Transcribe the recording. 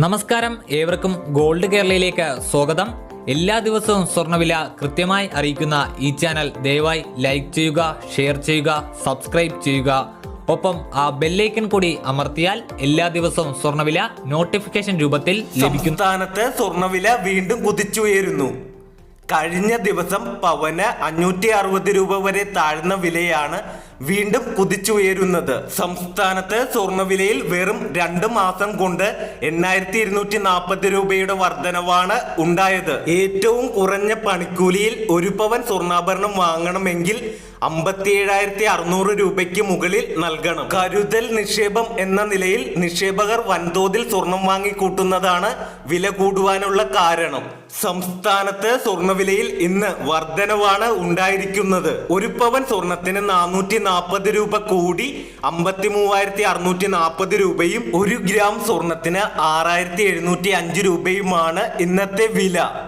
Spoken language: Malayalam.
നമസ്കാരം. ഏവർക്കും ഗോൾഡ് കേരളയിലേക്ക് സ്വാഗതം. എല്ലാ ദിവസവും സ്വർണവില കൃത്യമായി അറിയിക്കുന്ന ഈ ചാനൽ ദയവായി ലൈക്ക് ചെയ്യുക ഷെയർ ചെയ്യുക സബ്സ്ക്രൈബ് ചെയ്യുക. ഒപ്പം ആ ബെല്ലേക്കൻ കൂടി അമർത്തിയാൽ എല്ലാ ദിവസവും സ്വർണവില നോട്ടിഫിക്കേഷൻ രൂപത്തിൽ ലഭിക്കും. സ്ഥാനത്ത് സ്വർണവില വീണ്ടും കുതിച്ചുയരുന്നു. കഴിഞ്ഞ ദിവസം പവന് അഞ്ഞൂറ്റി അറുപത് രൂപ വരെ താഴ്ന്ന വിലയാണ് വീണ്ടും കുതിച്ചുയരുന്നത്. സംസ്ഥാനത്ത് സ്വർണവിലയിൽ വെറും രണ്ട് മാസം കൊണ്ട് എണ്ണായിരത്തി ഇരുന്നൂറ്റി നാൽപ്പത് രൂപയുടെ വർധനവാണ് ഉണ്ടായത്. ഏറ്റവും കുറഞ്ഞ പണിക്കൂലിയിൽ ഒരു പവൻ സ്വർണാഭരണം വാങ്ങണമെങ്കിൽ അമ്പത്തി ഏഴായിരത്തി അറുന്നൂറ് രൂപയ്ക്ക് മുകളിൽ നൽകണം. കരുതൽ നിക്ഷേപം എന്ന നിലയിൽ നിക്ഷേപകർ വൻതോതിൽ സ്വർണം വാങ്ങിക്കൂട്ടുന്നതാണ് വില കൂടുവാനുള്ള കാരണം. സംസ്ഥാനത്ത് സ്വർണവിലയിൽ ഇന്ന് വർധനവാണ് ഉണ്ടായിരിക്കുന്നത്. ഒരു പവൻ സ്വർണത്തിന് നാനൂറ്റി നാൽപ്പത് രൂപ കൂടി അമ്പത്തി മൂവായിരത്തി അറുന്നൂറ്റി നാൽപ്പത് രൂപയും ഒരു ഗ്രാം സ്വർണത്തിന് ആറായിരത്തി എഴുന്നൂറ്റി അഞ്ച് രൂപയുമാണ് ഇന്നത്തെ വില.